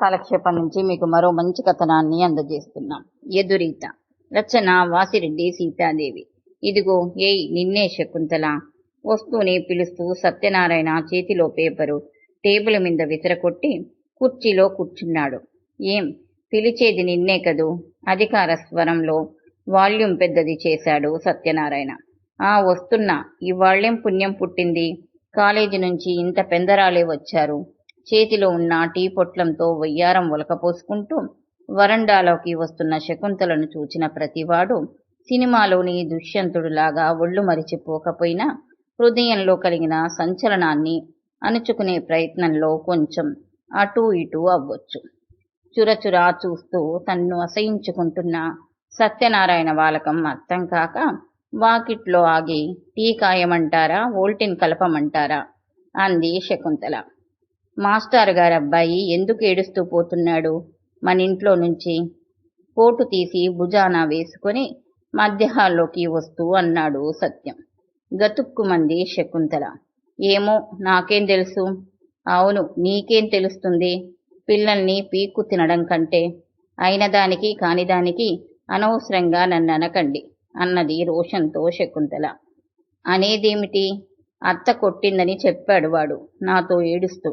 కాలక్షేపం నుంచి మీకు మరో మంచి కథనాన్ని అందజేస్తున్నాం. ఎదురీత రచన వాసిరెడ్డి సీతాదేవి. ఇదిగో ఏయ్ నిన్నే శకుంతల. వస్తూనే పిలుస్తూ సత్యనారాయణ చేతిలో పేపరు టేబుల్ మీద విసిరకొట్టి కుర్చీలో కూర్చున్నాడు. ఏం పిలిచేది నిన్నే కదూ? అధికార స్వరంలో వాల్యూమ్ పెద్దది చేశాడు సత్యనారాయణ. ఆ వస్తున్నా ఇవాళ్ళేం పుణ్యం పుట్టింది? కాలేజీ నుంచి ఇంత పెందరాలే వచ్చారు. చేతిలో ఉన్న టీ పొట్లంతో వయ్యారం ఉలకపోసుకుంటూ వరండాలోకి వస్తున్న శకుంతలను చూచిన ప్రతివాడు సినిమాలోని దుష్యంతుడులాగా ఒళ్ళు మరిచిపోకపోయినా హృదయంలో కలిగిన సంచలనాన్ని అణుచుకునే ప్రయత్నంలో కొంచెం అటూ ఇటూ అవ్వచ్చు. చురచురా చూస్తూ తన్ను అసహించుకుంటున్న సత్యనారాయణ వాలకం అర్థం కాక వాకిట్లో ఆగి టీ కాయమంటారా? ఓల్టిన్ కలపమంటారా? అంది శకుంతల. మాస్టారు గారి అబ్బాయి ఎందుకు ఏడుస్తూ పోతున్నాడు? మన ఇంట్లో నుంచి కోటు తీసి భుజాన వేసుకొని మధ్యహాల్లోకి వస్తూ అన్నాడు సత్యం. గతుక్కుమంది శకుంతల. ఏమో నాకేం తెలుసు? అవును నీకేం తెలుస్తుంది? పిల్లల్ని పీక్కు తినడం కంటే అయిన దానికి కాని దానికి అనవసరంగా నన్ను అనకండి అన్నది రోషంతో శకుంతల. అనేదేమిటి? అత్త కొట్టిందని చెప్పాడు వాడు నాతో ఏడుస్తూ.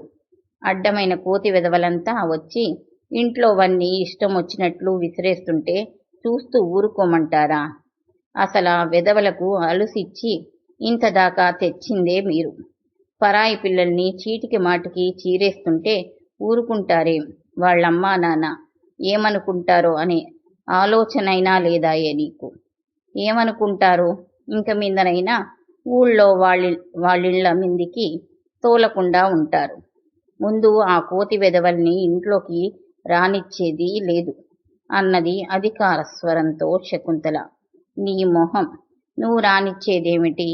అడ్డమైన కోతి వెదవలంతా వచ్చి ఇంట్లోవన్నీ ఇష్టం వచ్చినట్లు విసిరేస్తుంటే చూస్తూ ఊరుకోమంటారా? అసలు ఆ విధవలకు అలుసిచ్చి ఇంతదాకా తెచ్చిందే మీరు. పరాయి పిల్లల్ని చీటికి మాటికి చీరేస్తుంటే ఊరుకుంటారే వాళ్ళమ్మా నాన్న. ఏమనుకుంటారో అనే ఆలోచనైనా లేదాయే నీకు. ఏమనుకుంటారో? ఇంక మీదనైనా ఊళ్ళో వాళ్ళి వాళ్ళిళ్ళ మిందికి తోలకుండా ఉంటారు. ముందు ఆ కోతి వెదవల్ని ఇంట్లోకి రానిచ్చేది లేదు అన్నది అధికార స్వరంతో శకుంతల. నీ మొహం నువ్వు రానిచ్చేదేమిటి?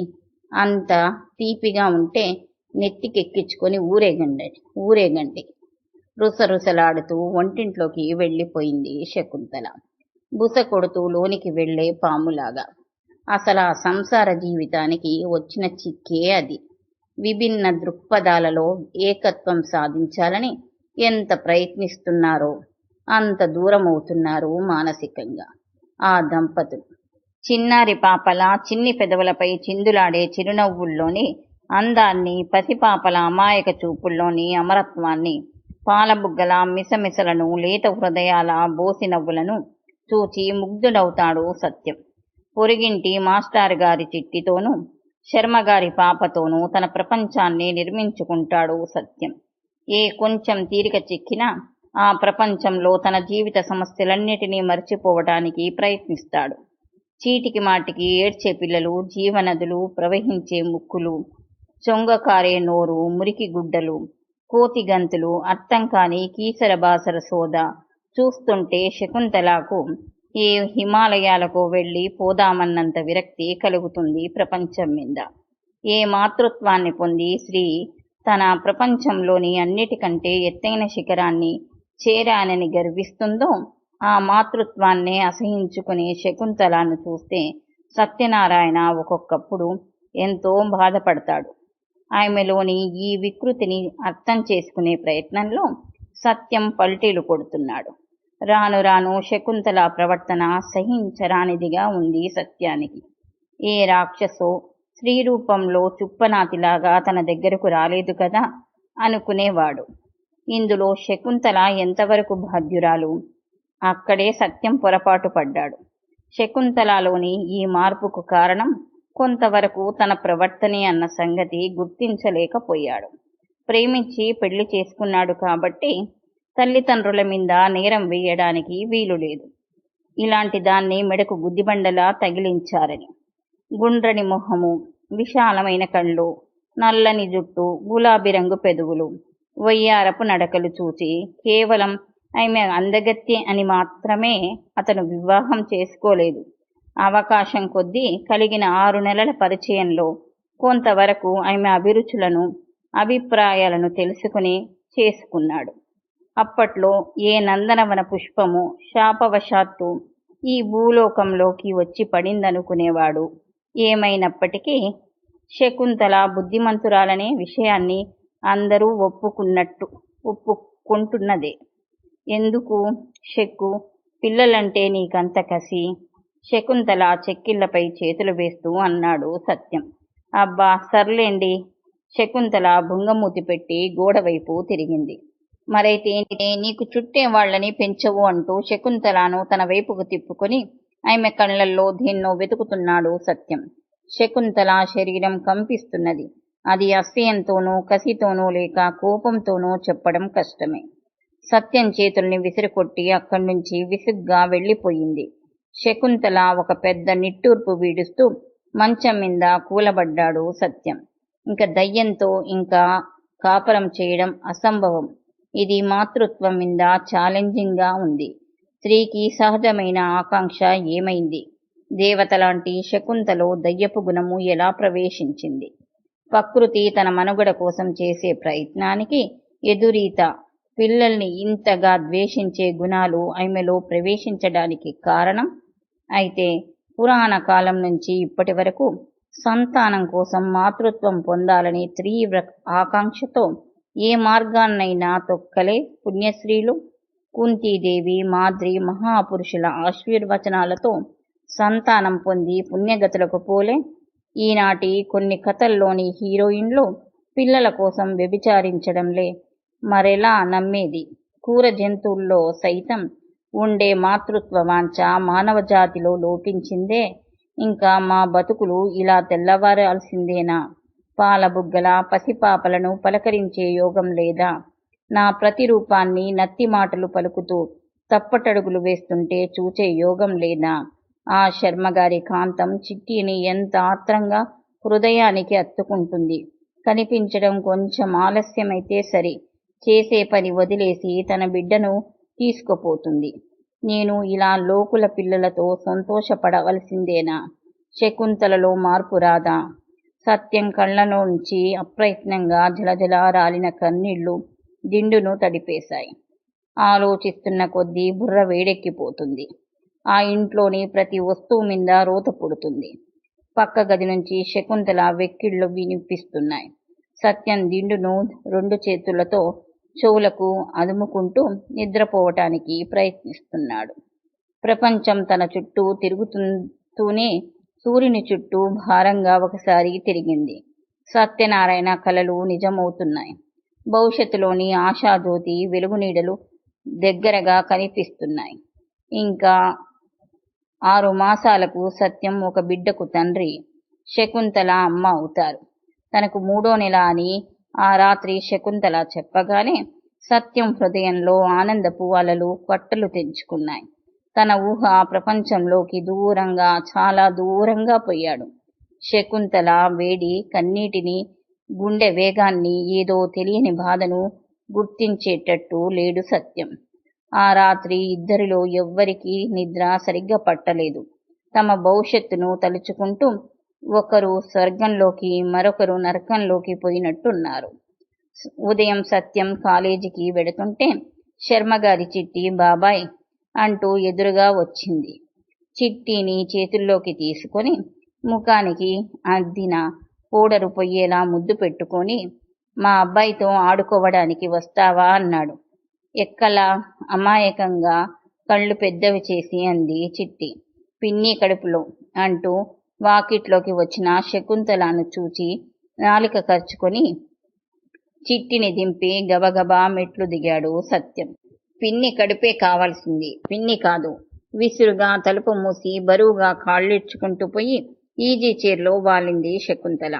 అంత తీపిగా ఉంటే నెత్తికెక్కించుకొని ఊరేగండి ఊరేగండి రుసరుసలాడుతూ వంటింట్లోకి వెళ్ళిపోయింది శకుంతల. బుస కొడుతూ లోనికి వెళ్ళే పాములాగా. అసలు ఆ సంసార జీవితానికి వచ్చిన చిక్కే అది. విభిన్న దృక్పథాలలో ఏకత్వం సాధించాలని ఎంత ప్రయత్నిస్తున్నారో అంత దూరం అవుతున్నారు మానసికంగా. ఆ దంపతులు. చిన్నారి పాపల చిన్ని పెదవులపై చిందులాడే చిరునవ్వుల్లోని అందాన్ని పసిపాపల అమాయక చూపుల్లోని అమరత్వాన్ని పాలబుగ్గల మిసమిసలను లేత హృదయాల బోసి నవ్వులను చూచి ముగ్ధుడవుతాడు సత్యం. పొరిగింటి మాస్టారు గారి చిట్టితోనూ శర్మగారి పాపతోనూ తన ప్రపంచాన్ని నిర్మించుకుంటాడు సత్యం. ఏ కొంచెం తీరిక చిక్కినా ఆ ప్రపంచంలో తన జీవిత సమస్యలన్నిటినీ మర్చిపోవటానికి ప్రయత్నిస్తాడు. చీటికి మాటికి ఏడ్చే పిల్లలు జీవనదులు ప్రవహించే ముక్కులు చొంగకారే నోరు మురికి గుడ్డలు కోతి గంతులు అర్థం కాని కీసర బాసర సోద చూస్తుంటే శకుంతలకు ఈ హిమాలయాలకు వెళ్ళి పోదామన్నంత విరక్తి కలుగుతుంది ప్రపంచం మీద. ఏ మాతృత్వాన్ని పొంది శ్రీ తన ప్రపంచంలోని అన్నిటికంటే ఎత్తైన శిఖరాన్ని చేరానని గర్విస్తుందో ఆ మాతృత్వాన్నే అసహించుకునే శకుంతలాను చూస్తే సత్యనారాయణ ఒక్కొక్కప్పుడు ఎంతో బాధపడతాడు. ఆమెలోని ఈ వికృతిని అర్థం చేసుకునే ప్రయత్నంలో సత్యం పల్టీలు కొడుతున్నాడు. రాను రాను శకుంతల ప్రవర్తన సహించరానిదిగా ఉంది సత్యానికి. ఏ రాక్షసో స్త్రీ రూపంలో చుప్పనాతిలాగా తన దగ్గరకు రాలేదు కదా? అనుకునేవాడు. ఇందులో శకుంతల ఎంతవరకు బాధ్యురాలు? అక్కడే సత్యం పొరపాటు పడ్డాడు. శకుంతలలోని ఈ మార్పుకు కారణం కొంతవరకు తన ప్రవర్తనే అన్న సంగతి గుర్తించలేకపోయాడు. ప్రేమించి పెళ్ళి చేసుకున్నాడు కాబట్టి తల్లిదండ్రుల మీద నేరం వేయడానికి వీలు లేదు ఇలాంటి దాన్ని మెడకు గుద్దిబండలా తగిలించారని. గుండ్రని మొహము విశాలమైన కళ్ళు నల్లని జుట్టు గులాబీ రంగు పెదవులు వయ్యారపు నడకలు చూసి కేవలం ఆమె అందగత్తి అని మాత్రమే అతను వివాహం చేసుకోలేదు. అవకాశం కొద్దీ కలిగిన ఆరు నెలల పరిచయంలో కొంతవరకు ఆమె అభిరుచులను అభిప్రాయాలను తెలుసుకుని చేసుకున్నాడు. అప్పట్లో ఏ నందనవన పుష్పము శాపవశాత్తు ఈ భూలోకంలోకి వచ్చి పడిందనుకునేవాడు. ఏమైనప్పటికీ శకుంతల బుద్ధిమంతురాలనే విషయాన్ని అందరూ ఒప్పుకున్నట్టు ఒప్పుకుంటున్నదే. ఎందుకు? శక్కు పిల్లలంటే నీకంత కసి. శకుంతల చెక్కిళ్ళపై చేతులు వేస్తూ అన్నాడు సత్యం. అబ్బా సర్లేండి. శకుంతల బుంగమూతి పెట్టి గోడవైపు తిరిగింది. మరైతే నీకు చుట్టే వాళ్ళని పెంచవు అంటూ శకుంతలాను తన వైపుకు తిప్పుకొని ఆమె కళ్ళల్లో దేన్నో వెతుకుతున్నాడు సత్యం. శకుంతల శరీరం కంపిస్తున్నది. అది అసహ్యంతోనూ కసితోనూ లేక కోపంతోనూ చెప్పడం కష్టమే. సత్యం చేతుల్ని విసిరికొట్టి అక్కడి నుంచి విసుగ్గా వెళ్ళిపోయింది. శకుంతల ఒక పెద్ద నిట్టూర్పు వీడుస్తూ మంచం మీద కూలబడ్డాడు సత్యం. ఇంక దయ్యంతో ఇంకా కాపరం చేయడం అసంభవం. ఇది మాతృత్వం మీద ఛాలెంజింగ్గా ఉంది. స్త్రీకి సహజమైన ఆకాంక్ష ఏమైంది? దేవత లాంటి శకుంతలో దయ్యపు గుణము ఎలా ప్రవేశించింది? ప్రకృతి తన మనుగడ కోసం చేసే ప్రయత్నానికి ఎదురీత పిల్లల్ని ఇంతగా ద్వేషించే గుణాలు ఆమెలో ప్రవేశించడానికి కారణం? అయితే పురాణ కాలం నుంచి ఇప్పటి వరకు సంతానం కోసం మాతృత్వం పొందాలని తీవ్ర ఆకాంక్షతో ఏ మార్గాన్నైనా తొక్కలే పుణ్యశ్రీలు. కుంతీదేవి మాద్రి మహాపురుషుల ఆశీర్వచనాలతో సంతానం పొంది పుణ్యగతులకు పోలే. ఈనాటి కొన్ని కథల్లోని హీరోయిన్లు పిల్లల కోసం వ్యభిచారించడంలే మరెలా నమ్మేది? క్రూర జంతువుల్లో సైతం ఉండే మాతృత్వ వాంఛ మానవ జాతిలో లోపించిందే. ఇంకా మా బతుకులు ఇలా తెల్లవారాల్సిందేనా? పాలబుగ్గల పసిపాపలను పలకరించే యోగం లేదా? నా ప్రతిరూపాన్ని నత్తి మాటలు పలుకుతూ తప్పటడుగులు వేస్తుంటే చూచే యోగం లేదా? ఆ శర్మగారి కాంతం చిట్టిని ఎంత ఆత్రంగా హృదయానికి అత్తుకుంటుంది. కనిపించడం కొంచెం ఆలస్యమైతే సరి చేసే పని వదిలేసి తన బిడ్డను తీసుకుపోతుంది. నేను ఇలా లోకుల పిల్లలతో సంతోషపడవలసిందేనా? శకుంతలలో మార్పు రాదా? సత్యం కళ్ళలోంచి అప్రయత్నంగా జలజల రాలిన కన్నీళ్ళు దిండును తడిపేశాయి. ఆలోచిస్తున్న కొద్దీ బుర్ర వేడెక్కిపోతుంది. ఆ ఇంట్లోని ప్రతి వస్తువు మీద రోత పుడుతుంది. పక్క గది నుంచి శకుంతల వెక్కిళ్ళు వినిపిస్తున్నాయి. సత్యం దిండును రెండు చేతులతో చెవులకు అదుముకుంటూ నిద్రపోవటానికి ప్రయత్నిస్తున్నాడు. ప్రపంచం తన చుట్టూ తిరుగుతూనే సూర్యుని చుట్టూ భారంగా ఒకసారి తిరిగింది. సత్యనారాయణ కలలు నిజమవుతున్నాయి. భవిష్యత్తులోని ఆశాజ్యోతి వెలుగునీడలు దగ్గరగా కనిపిస్తున్నాయి. ఇంకా ఆరు మాసాలకు సత్యం ఒక బిడ్డకు తండ్రి శకుంతల అమ్మ అవుతారు. తనకు మూడో నెల అని ఆ రాత్రి శకుంతల చెప్పగానే సత్యం హృదయంలో ఆనందపు అలలు కట్టలు తెంచుకున్నాయి. తన ఊహ ప్రపంచంలోకి దూరంగా చాలా దూరంగా పోయాడు. శకుంతల వేడి కన్నీటిని గుండె వేగాన్ని ఏదో తెలియని బాధను గుర్తించేటట్టు లేడు సత్యం. ఆ రాత్రి ఇద్దరిలో ఎవ్వరికీ నిద్ర సరిగ్గా పట్టలేదు. తమ భవిష్యత్తును తలుచుకుంటూ ఒకరు స్వర్గంలోకి మరొకరు నరకంలోకి పోయినట్టున్నారు. ఉదయం సత్యం కాలేజీకి వెడుతుంటే శర్మగారి చిట్టి బాబాయ్ అంటూ ఎదురుగా వచ్చింది. చిట్టిని చేతుల్లోకి తీసుకొని ముఖానికి అద్దిన పౌడరు పొయ్యేలా ముద్దు పెట్టుకొని మా అబ్బాయితో ఆడుకోవడానికి వస్తావా? అన్నాడు. ఎక్కలా? అమాయకంగా కళ్ళు పెద్దవి చేసి అంది చిట్టి. పిన్ని కడుపులో అంటూ వాకిట్లోకి వచ్చిన శకుంతలాను చూచి నాలిక ఖర్చుకొని చిట్టిని దింపి గబగబా మెట్లు దిగాడు సత్యం. పిన్ని కడుపే కావాల్సింది. పిన్ని కాదు. విసురుగా తలుపు మూసి బరువుగా కాళ్ళిడ్చుకుంటూ పోయి ఈజీ చైర్లో వాలింది శకుంతల.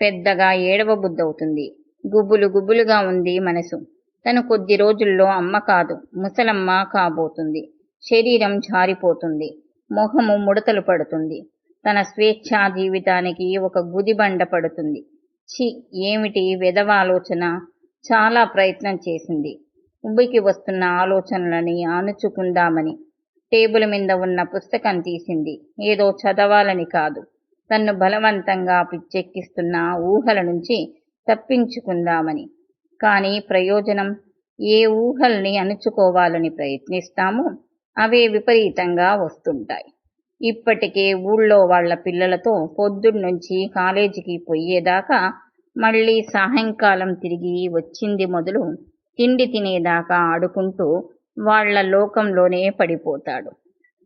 పెద్దగా ఏడవ బుద్ధవుతుంది గుబులు గుబులుగా ఉంది మనసు. తను కొద్ది రోజుల్లో అమ్మ కాదు ముసలమ్మ కాబోతుంది. శరీరం జారిపోతుంది. మొహము ముడతలు పడుతుంది. తన స్వేచ్ఛా జీవితానికి ఒక గుదిబండ పడుతుంది. చి ఏమిటి వెధవ ఆలోచన చాలా ప్రయత్నం చేసింది. ఉబ్బికి వస్తున్న ఆలోచనలని ఆనుచుకుందామని టేబుల్ మీద ఉన్న పుస్తకం తీసింది. ఏదో చదవాలని కాదు. తన్ను బలవంతంగా పిచ్చెక్కిస్తున్న ఊహల నుంచి తప్పించుకుందామని. కానీ ప్రయోజనం? ఏ ఊహల్ని అణుచుకోవాలని ప్రయత్నిస్తామో అవే విపరీతంగా వస్తుంటాయి. ఇప్పటికే ఊళ్ళో వాళ్ళ పిల్లలతో పొద్దున్నుంచి కాలేజీకి పోయేదాకా మళ్ళీ సాయంకాలం తిరిగి వచ్చింది మొదలు తిండి తినేదాకా ఆడుకుంటూ వాళ్ళ లోకంలోనే పడిపోతాడు.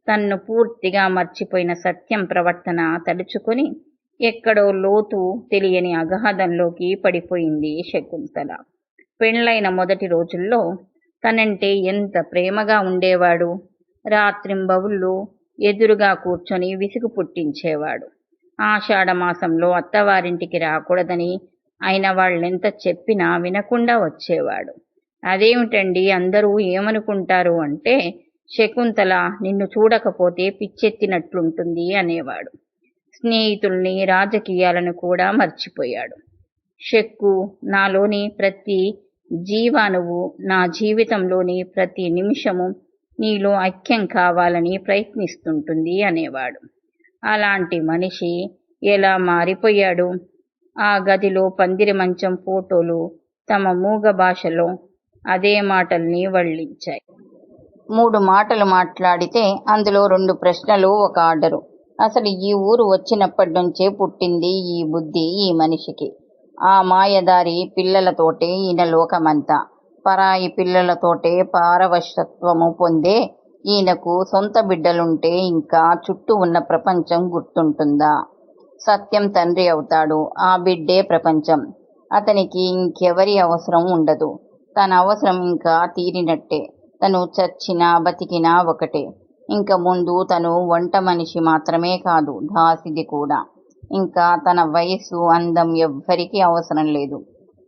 తన్ను పూర్తిగా మర్చిపోయిన సత్యం ప్రవర్తన తలుచుకొని ఎక్కడో లోతు తెలియని అగాధంలోకి పడిపోయింది శకుంతల. పెండ్లైన మొదటి రోజుల్లో తనంటే ఎంత ప్రేమగా ఉండేవాడు. రాత్రింబవుళ్ళు ఎదురుగా కూర్చొని విసుగు పుట్టించేవాడు. ఆషాఢమాసంలో అత్తవారింటికి రాకూడదని ఆయన వాళ్ళెంత చెప్పినా వినకుండా వచ్చేవాడు. అదేమిటండి అందరూ ఏమనుకుంటారు అంటే శకుంతల నిన్ను చూడకపోతే పిచ్చెత్తినట్లుంటుంది అనేవాడు. స్నేహితుల్ని రాజకీయాలను కూడా మర్చిపోయాడు. శక్కు నాలోని ప్రతి జీవాణువు నా జీవితంలోని ప్రతి నిమిషము నీలో ఐక్యం కావాలని ప్రయత్నిస్తుంటుంది అనేవాడు. అలాంటి మనిషి ఎలా మారిపోయాడు? ఆ గదిలో పందిరి మంచం ఫోటోలు తమ మూగ భాషలో అదే మాటల్ని వళ్ళించాయి. మూడు మాటలు మాట్లాడితే అందులో రెండు ప్రశ్నలు ఒక ఆర్డరు. అసలు ఈ ఊరు వచ్చినప్పటి నుంచే పుట్టింది ఈ బుద్ధి ఈ మనిషికి. ఆ మాయదారి పిల్లలతోటే ఈయన లోకమంతా. పరాయి పిల్లలతోటే పారవశత్వము పొందే ఈయనకు సొంత బిడ్డలుంటే ఇంకా చుట్టూ ఉన్న ప్రపంచం గుర్తుంటుందా? సత్యం తండ్రి అవుతాడు. ఆ బిడ్డే ప్రపంచం. అతనికి ఇంకెవరి అవసరం ఉండదు. తన అవసరం ఇంకా తీరినట్టే. తను చచ్చినా బతికినా ఒకటే. ఇంక ముందు తను వంట మనిషి మాత్రమే కాదు దాసిది కూడా. ఇంకా తన వయసు అందం ఎవ్వరికీ అవసరం లేదు.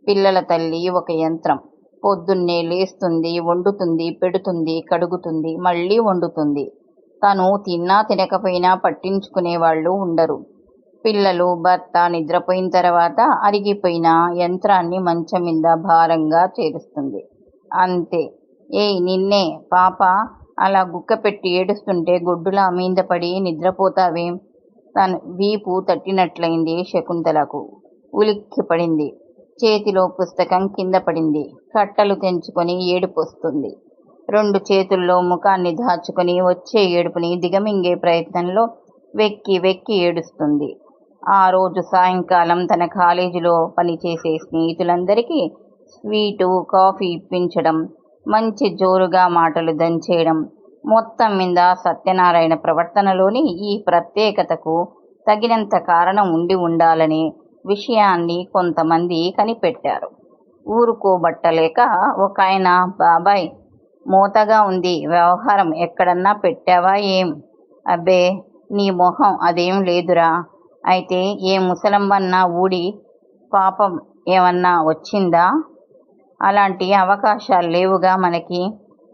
పిల్లల తల్లి ఒక యంత్రం. పొద్దున్నే లేస్తుంది వండుతుంది పెడుతుంది కడుగుతుంది మళ్ళీ వండుతుంది. తను తిన్నా తినకపోయినా పట్టించుకునే వాళ్ళు ఉండరు. పిల్లలు భర్త నిద్రపోయిన తర్వాత అరిగిపోయిన యంత్రాన్ని మంచం మీద భారంగా చేరుస్తుంది. అంతే. ఏయ్ నిన్నే పాప అలా గుక్క పెట్టి ఏడుస్తుంటే గొడ్డులా మీద పడి నిద్రపోతావేం? తన వీపు తట్టినట్లయింది శకుంతలకు. ఉలిక్కి పడింది. చేతిలో పుస్తకం కింద పడింది. కట్టలు తెంచుకొని ఏడుపొస్తుంది. రెండు చేతుల్లో ముఖాన్ని దాచుకొని వచ్చే ఏడుపుని దిగమింగే ప్రయత్నంలో వెక్కి వెక్కి ఏడుస్తుంది. ఆ రోజు సాయంకాలం తన కాలేజీలో పనిచేసే స్నేహితులందరికీ స్వీటు కాఫీ ఇప్పించడం మంచి జోరుగా మాటలు దంచేయడం మొత్తం మీద సత్యనారాయణ ప్రవర్తనలోని ఈ ప్రత్యేకతకు తగినంత కారణం ఉండి ఉండాలనే విషయాన్ని కొంతమంది కనిపెట్టారు. ఊరుకోబట్టలేక ఒక ఆయన బాబాయ్ మూతగా ఉంది వ్యవహారం ఎక్కడన్నా పెట్టావా ఏం? అబ్బే నీ మొహం అదేం లేదురా. అయితే ఏ ముసలమ్మన్న ఊడి పాపం ఏమన్నా వచ్చిందా? అలాంటి అవకాశాలు లేవుగా మనకి.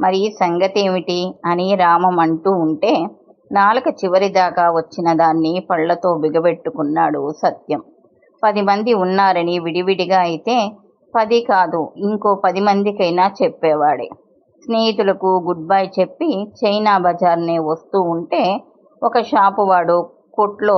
మరి సంగతి ఏమిటి అని రామం అంటూ ఉంటే నాలుక చివరిదాకా వచ్చిన దాన్ని పళ్ళతో బిగబెట్టుకున్నాడు సత్యం. పది మంది ఉన్నారని విడివిడిగా అయితే పది కాదు ఇంకో పది మందికైనా చెప్పేవాడే. స్నేహితులకు గుడ్ బై చెప్పి చైనా బజార్నే వస్తూ ఉంటే ఒక షాపు వాడు కొట్లో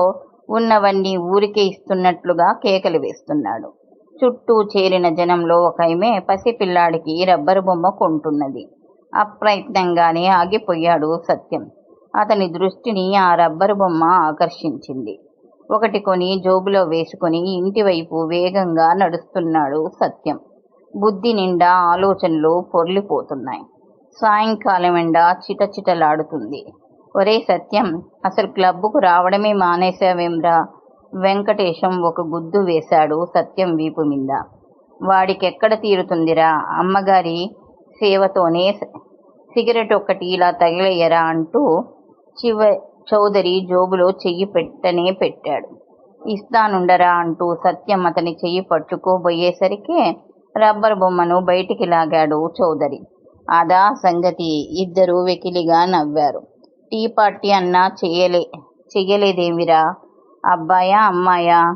ఉన్నవన్నీ ఊరికే ఇస్తున్నట్లుగా కేకలు వేస్తున్నాడు. చుట్టూ చేరిన జనంలో ఒక ఆమె పసిపిల్లాడికి రబ్బరు బొమ్మ కొంటున్నది. అప్రయత్నంగానే ఆగిపోయాడు సత్యం. అతని దృష్టిని ఆ రబ్బరు బొమ్మ ఆకర్షించింది. ఒకటి కొని జోబులో వేసుకొని ఇంటివైపు వేగంగా నడుస్తున్నాడు సత్యం. బుద్ధి నిండా ఆలోచనలు పొర్లిపోతున్నాయి. సాయంకాలం ఎండ చిటచిటలాడుతుంది. ఒరే సత్యం అసలు క్లబ్బుకు రావడమే మానేశావేమ్రా వెంకటేశం ఒక గుద్దు వేశాడు సత్యం వీపు మీద. వాడికెక్కడ తీరుతుందిరా? అమ్మగారి సేవతోనే సిగరెట్ ఒక్కటి ఇలా తగిలేయరా అంటూ చివ చౌదరి జోబులో చెయ్యి పెట్టనే పెట్టాడు. ఇస్తానుండరా అంటూ సత్యం అతని చెయ్యి పట్టుకోబోయేసరికి రబ్బర్ బొమ్మను బయటికి లాగాడు చౌదరి. అదా సంగతి. ఇద్దరు వెకిలిగా నవ్వారు. టీ పార్టీ అన్నా చెయ్యలే చెయ్యలేదేమిరా? అబ్బాయా అమ్మాయా?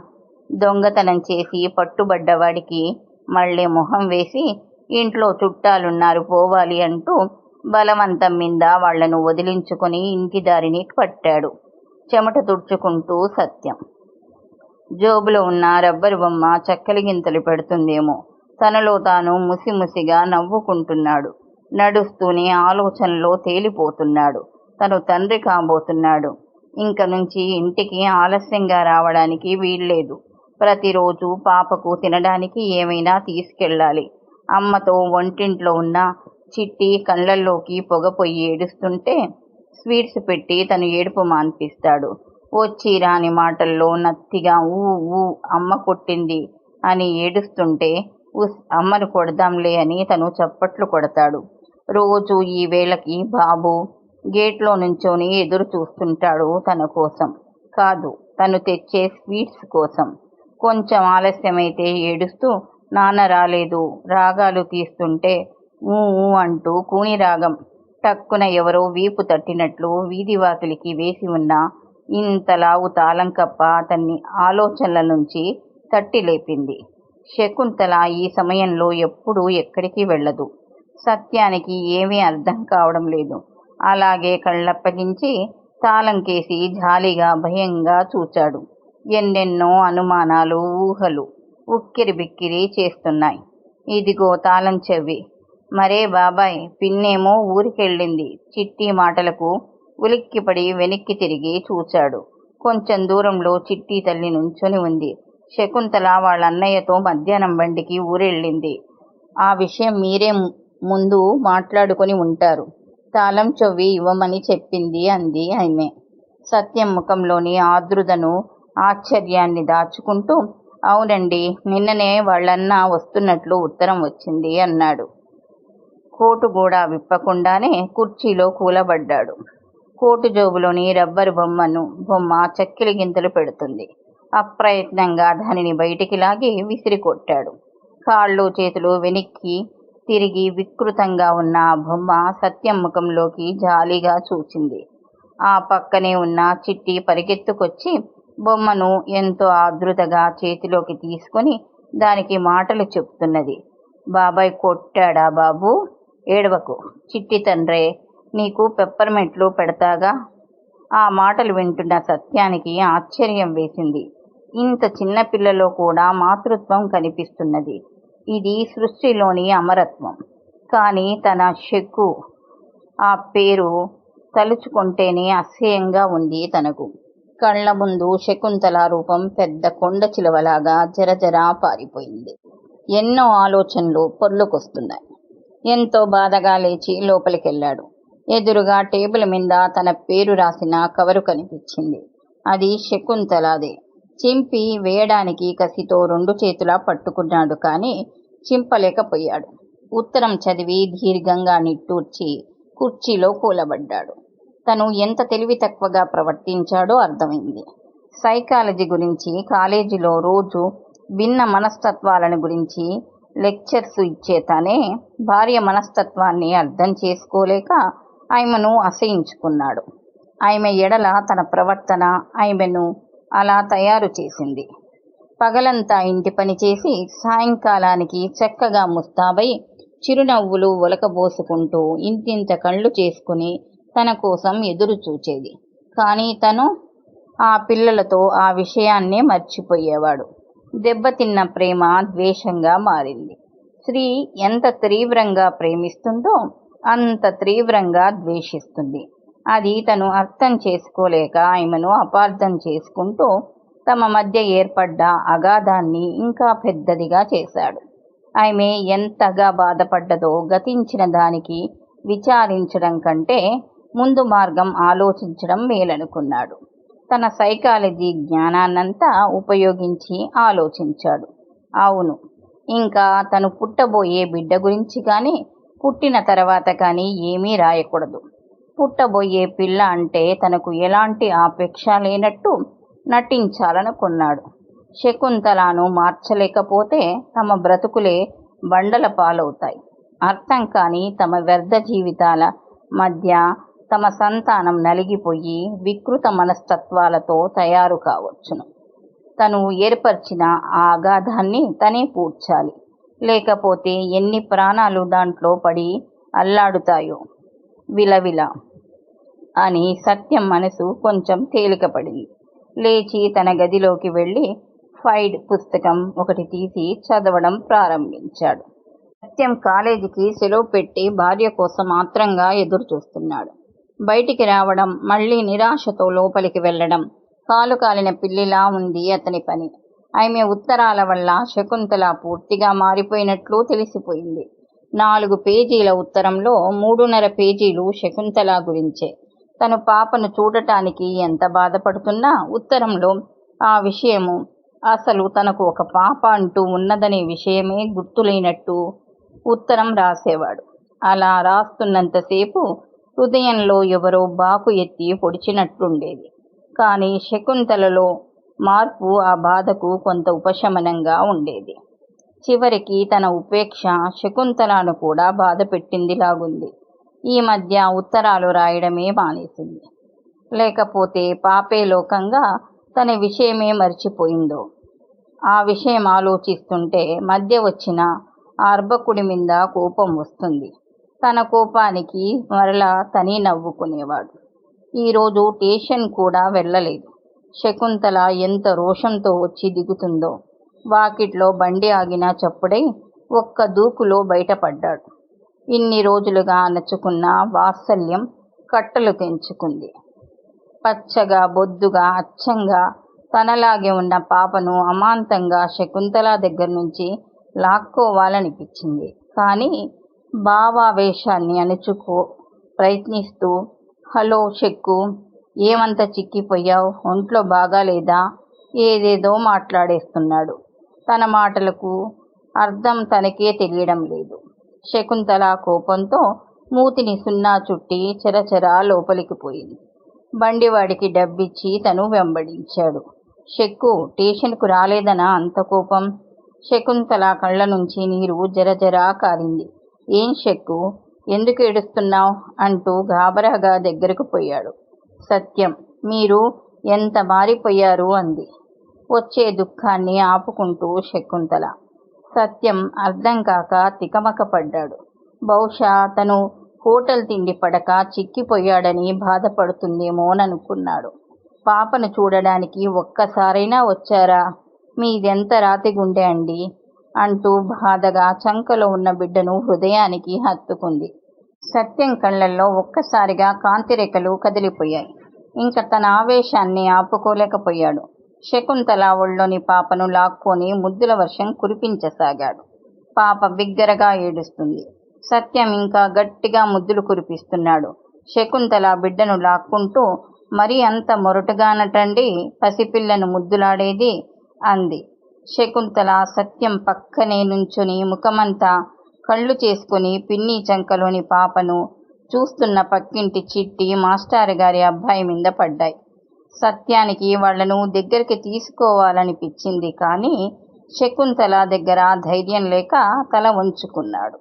దొంగతనం చేసి పట్టుబడ్డవాడికి మళ్ళీ మొహం వేసి ఇంట్లో చుట్టాలున్నారు పోవాలి అంటూ బలవంతం మీద వాళ్ళను వదిలించుకొని ఇంటి దారిని పట్టాడు. చెమట తుడుచుకుంటూ సత్యం. జోబులో ఉన్న రబ్బరు బొమ్మ చక్కలి గింతలు పెడుతుందేమో. తనలో తాను ముసిముసిగా నవ్వుకుంటున్నాడు. నడుస్తూనే ఆలోచనలో తేలిపోతున్నాడు. తను తండ్రి కాబోతున్నాడు. ఇంక నుంచి ఇంటికి ఆలస్యంగా రావడానికి వీల్లేదు. ప్రతిరోజు పాపకు తినడానికి ఏమైనా తీసుకెళ్ళాలి. అమ్మతో వంటింట్లో ఉన్న చిట్టి కళ్ళల్లోకి పొగ పొయ్యి ఏడుస్తుంటే స్వీట్స్ పెట్టి తను ఏడుపు మాన్పిస్తాడు. వచ్చి రాని మాటల్లో నత్తిగా ఊ ఊ అమ్మ కొట్టింది అని ఏడుస్తుంటే ఉస్ అమ్మను కొడదాంలే అని తను చప్పట్లు కొడతాడు. రోజు ఈ వేళకి బాబు గేట్లో నుంచొని ఎదురు చూస్తుంటాడు తన కోసం. కాదు తను తెచ్చే స్వీట్స్ కోసం. కొంచెం ఆలస్యమైతే ఏడుస్తూ నాన్న రాలేదు రాగాలు తీస్తుంటే ఊ ఊ అంటూ కూని రాగం టక్కున ఎవరో వీపు తట్టినట్లు వీధివాకిలికి వేసి ఉన్న ఇంతలావు తాళం కప్ప అతన్ని ఆలోచనల నుంచి తట్టి లేపింది శకుంతల ఈ సమయంలో ఎప్పుడూ ఎక్కడికి వెళ్ళదు. సత్యానికి ఏమీ అర్థం కావడం లేదు. అలాగే కళ్ళప్పగించి తాళంకేసి జాలిగా భయంగా చూచాడు. ఎన్నెన్నో అనుమానాలు ఊహలు ఉక్కిరి బిక్కిరి చేస్తున్నాయి. ఇదిగో తాళం చెవి. మరే బాబాయ్ పిన్నేమో ఊరికెళ్ళింది. చిట్టి మాటలకు ఉలిక్కిపడి వెనక్కి తిరిగి చూచాడు. కొంచెం దూరంలో చిట్టి తల్లి నుంచొని ఉంది. శకుంతల వాళ్ళ అన్నయ్యతో మధ్యాహ్నం బండికి ఊరెళ్ళింది. ఆ విషయం మీరే ముందు మాట్లాడుకొని ఉంటారు. తాళం చెవి ఇవ్వమని చెప్పింది అంది ఆమె. సత్యం ముఖంలోని ఆదృతను ఆశ్చర్యాన్ని దాచుకుంటూ అవునండి నిన్ననే వాళ్ళన్న వస్తున్నట్లు ఉత్తరం వచ్చింది అన్నాడు. కోటు కూడా విప్పకుండానే కుర్చీలో కూలబడ్డాడు. కోటు జోబులోని రబ్బరు బొమ్మను బొమ్మ చక్కెలి గింతలు పెడుతుంది. అప్రయత్నంగా దానిని బయటికి లాగి విసిరి కొట్టాడు కాళ్ళు చేతులు వెనక్కి తిరిగి వికృతంగా ఉన్న ఆ బొమ్మ సత్యం ముఖంలోకి జాలిగా చూచింది. ఆ పక్కనే ఉన్న చిట్టి పరిగెత్తుకొచ్చి బొమ్మను ఎంతో ఆదృతగా చేతిలోకి తీసుకొని దానికి మాటలు చెప్తున్నది. బాబాయ్ కొట్టాడా బాబు? ఏడవకు. చిట్టి తండ్రే నీకు పెప్పర్మెంట్లు పెడతాగా? ఆ మాటలు వింటున్న సత్యానికి ఆశ్చర్యం వేసింది. ఇంత చిన్న పిల్లలో కూడా మాతృత్వం కనిపిస్తున్నది. ఇది సృష్టిలోని అమరత్వం. కానీ తన చెక్కు ఆ పేరు తలుచుకుంటేనే అసహ్యంగా ఉంది తనకు. కళ్ళ ముందు శకుంతల రూపం పెద్ద కొండ చిలువలాగా జరజరా పారిపోయింది. ఎన్నో ఆలోచనలు పొర్లుకొస్తున్నాయి. ఎంతో బాధగా లేచి లోపలికెళ్ళాడు. ఎదురుగా టేబుల్ మీద తన పేరు రాసిన కవరు కనిపించింది. అది శకుంతలాదే. చింపి వేయడానికి కసితో రెండు చేతులా పట్టుకున్నాడు కానీ చింపలేకపోయాడు. ఉత్తరం చదివి దీర్ఘంగా నిట్టూర్చి కుర్చీలో కూలబడ్డాడు. తను ఎంత తెలివి తక్కువగా ప్రవర్తించాడో అర్థమైంది. సైకాలజీ గురించి కాలేజీలో రోజు భిన్న మనస్తత్వాలను గురించి లెక్చర్స్ ఇచ్చే తనే భార్య మనస్తత్వాన్ని అర్థం చేసుకోలేక ఆమెను అసహించుకున్నాడు. ఆమె ఎడల తన ప్రవర్తన ఆమెను అలా తయారు చేసింది. పగలంతా ఇంటి పని చేసి సాయంకాలానికి చక్కగా ముస్తాబై చిరునవ్వులు ఒలకబోసుకుంటూ ఇంతింత కళ్ళు చేసుకుని తన కోసం ఎదురు చూచేది. కానీ తను ఆ పిల్లలతో ఆ విషయాన్నే మర్చిపోయేవాడు. దెబ్బతిన్న ప్రేమ ద్వేషంగా మారింది. స్త్రీ ఎంత తీవ్రంగా ప్రేమిస్తుందో అంత తీవ్రంగా ద్వేషిస్తుంది. అది తను అర్థం చేసుకోలేక ఆమెను అపార్థం చేసుకుంటూ తమ మధ్య ఏర్పడ్డ అగాధాన్ని ఇంకా పెద్దదిగా చేశాడు. ఆమె ఎంతగా బాధపడ్డదో గతించిన దానికి విచారించడం కంటే ముందు మార్గం ఆలోచించడం మేలనుకున్నాడు. తన సైకాలజీ జ్ఞానాన్నంతా ఉపయోగించి ఆలోచించాడు. అవును ఇంకా తను పుట్టబోయే బిడ్డ గురించి కానీ పుట్టిన తర్వాత కానీ ఏమీ రాయకూడదు. పుట్టబోయే పిల్ల అంటే తనకు ఎలాంటి ఆపేక్ష లేనట్టు నటించాలనుకున్నాడు శకుంతలాను మార్చలేకపోతే తమ బ్రతుకులే బండల పాలవుతాయి. అర్థం కాని తమ వ్యర్థ జీవితాల మధ్య తమ సంతానం నలిగిపోయి వికృత మనస్తత్వాలతో తయారు కావచ్చును. తను ఏర్పరిచిన ఆ అగాధాన్ని తనే పూడ్చాలి. లేకపోతే ఎన్ని ప్రాణాలు దాంట్లో పడి అల్లాడుతాయో? విలవిల. అని సత్యం మనసు కొంచెం తేలికపడింది. లేచి తన గదిలోకి వెళ్ళి ఫైడ్ పుస్తకం ఒకటి తీసి చదవడం ప్రారంభించాడు. సత్యం కాలేజీకి సెలవు పెట్టి భార్య కోసం ఆత్రంగా ఎదురు చూస్తున్నాడు బయటికి రావడం మళ్ళీ నిరాశతో లోపలికి వెళ్ళడం కాలు కాలిన పిల్లిలా ఉంది అతని పని. ఆమె ఉత్తరాల వల్ల శకుంతల పూర్తిగా మారిపోయినట్లు తెలిసిపోయింది. నాలుగు పేజీల ఉత్తరంలో మూడున్నర పేజీలు శకుంతల గురించే. తను పాపను చూడటానికి ఎంత బాధపడుతున్నా ఉత్తరంలో ఆ విషయము అసలు తనకు ఒక పాప అంటూ ఉన్నదనే విషయమే గుర్తులేనట్టు ఉత్తరం రాసేవాడు. అలా రాస్తున్నంతసేపు హృదయంలో ఎవరో బాకు ఎత్తి పొడిచినట్లుండేది కానీ శకుంతలలో మార్పు ఆ బాధకు కొంత ఉపశమనంగా ఉండేది. చివరికి తన ఉపేక్ష శకుంతలను కూడా బాధ పెట్టిందిలాగుంది ఈ మధ్య ఉత్తరాలు రాయడమే మానేసింది. లేకపోతే పాపే లోకంగా తన విషయమే మర్చిపోయిందో? ఆ విషయం ఆలోచిస్తుంటే మధ్య వచ్చిన అర్భకుడి మీద కోపం వస్తుంది. తన కోపానికి మరలా తని నవ్వుకునేవాడు. ఈరోజు టేషన్ కూడా వెళ్ళలేదు. శకుంతల ఎంత రోషంతో వచ్చి దిగుతుందో. వాకిట్లో బండి ఆగిన చప్పుడై ఒక్క దూకులో బయటపడ్డాడు. ఇన్ని రోజులుగా అణచుకున్న వాత్సల్యం కట్టలు తెంచుకుంది. పచ్చగా బొద్దుగా అచ్చంగా తనలాగే ఉన్న పాపను అమాంతంగా శకుంతల దగ్గర నుంచి లాక్కోవాలనిపించింది. కానీ భావావేశాన్ని అణుచుకో ప్రయత్నిస్తూ హలో చెక్కు ఏమంత చిక్కిపోయావు? ఒంట్లో బాగాలేదా? ఏదేదో మాట్లాడేస్తున్నాడు. తన మాటలకు అర్థం తనకే తెలియడం లేదు. శకుంతల కోపంతో మూతిని సున్నా చుట్టి చెరచెరా లోపలికి పోయింది. బండివాడికి డబ్బిచ్చి తను వెంబడించాడు. చెక్కు స్టేషన్కు రాలేదనా అంత కోపం శకుంతల కళ్ళ నుంచి నీరు జరజరా కారింది. ఏం చెక్కు ఎందుకు ఏడుస్తున్నావు అంటూ గాబరాగా దగ్గరకు పోయాడు. సత్యం మీరు ఎంత మారిపోయారు అంది. వచ్చే దుఃఖాన్ని ఆపుకుంటూ శకుంతల సత్యం అర్థం కాక తికమక పడ్డాడు బహుశా అతను హోటల్ తిండి పడక చిక్కిపోయాడని బాధపడుతుందేమోననుకున్నాడు. పాపను చూడడానికి ఒక్కసారైనా వచ్చారా? మీదెంత రాతి గుండె అండి? అంటూ బాధగా చంకలో ఉన్న బిడ్డను హృదయానికి హత్తుకుంది. సత్యం కళ్ళల్లో ఒక్కసారిగా కాంతిరేఖలు కదిలిపోయాయి. ఇంకా తన ఆవేశాన్ని ఆపుకోలేకపోయాడు. శకుంతల ఒళ్ళోని పాపను లాక్కొని ముద్దుల వర్షం కురిపించసాగాడు. పాప బిగ్గరగా ఏడుస్తుంది. సత్యం ఇంకా గట్టిగా ముద్దులు కురిపిస్తున్నాడు. శకుంతల బిడ్డను లాక్కుంటూ మరి అంత మొరటుగానటండి పసిపిల్లను ముద్దులాడేది అంది. శకుంతల సత్యం పక్కనే నుంచుని ముఖమంతా కళ్ళు చేసుకుని పిన్ని చంకలోని పాపను చూస్తున్న పక్కింటి చిట్టి మాస్టారు గారి అబ్బాయి మీద పడ్డాయి. సత్యానికి వాళ్ళను దగ్గరికి తీసుకోవాలనిపించింది కానీ శకుంతల దగ్గర ధైర్యం లేక తల వంచుకున్నాడు.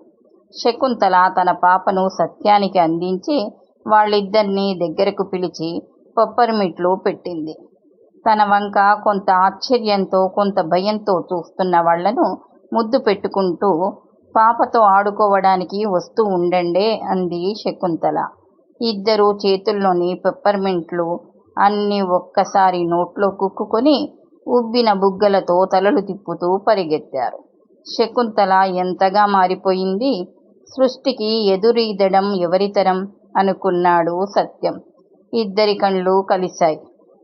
శకుంతల తన పాపను సత్యానికి అందించి వాళ్ళిద్దరినీ దగ్గరకు పిలిచి పొప్పరిమిట్లు పెట్టింది. తన వంక కొంత ఆశ్చర్యంతో కొంత భయంతో చూస్తున్న వాళ్ళను ముద్దు పెట్టుకుంటూ పాపతో ఆడుకోవడానికి వస్తూ ఉండండే అంది శకుంతల. ఇద్దరు చేతుల్లోని పెప్పర్మెంట్లు అన్నీ ఒక్కసారి నోట్లో కుక్కుకొని ఉబ్బిన బుగ్గలతో తలలు తిప్పుతూ పరిగెత్తారు. శకుంతల ఎంతగా మారిపోయింది? సృష్టికి ఎదురీదడం ఎవరితరం అనుకున్నాడు సత్యం. ఇద్దరి కళ్ళు కలిశాయి.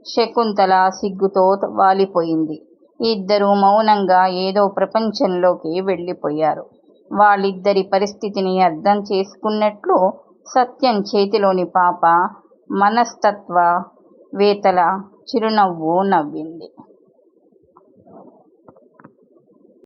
శకుంతల సిగ్గుతో వాలిపోయింది. ఇద్దరూ మౌనంగా ఏదో ప్రపంచంలోకి వెళ్ళిపోయారు. వాళ్ళిద్దరి పరిస్థితిని అర్థం చేసుకున్నట్లు సత్యం చేతిలోని పాప మనస్తత్వ వేతల చిరునవ్వు నవ్వింది.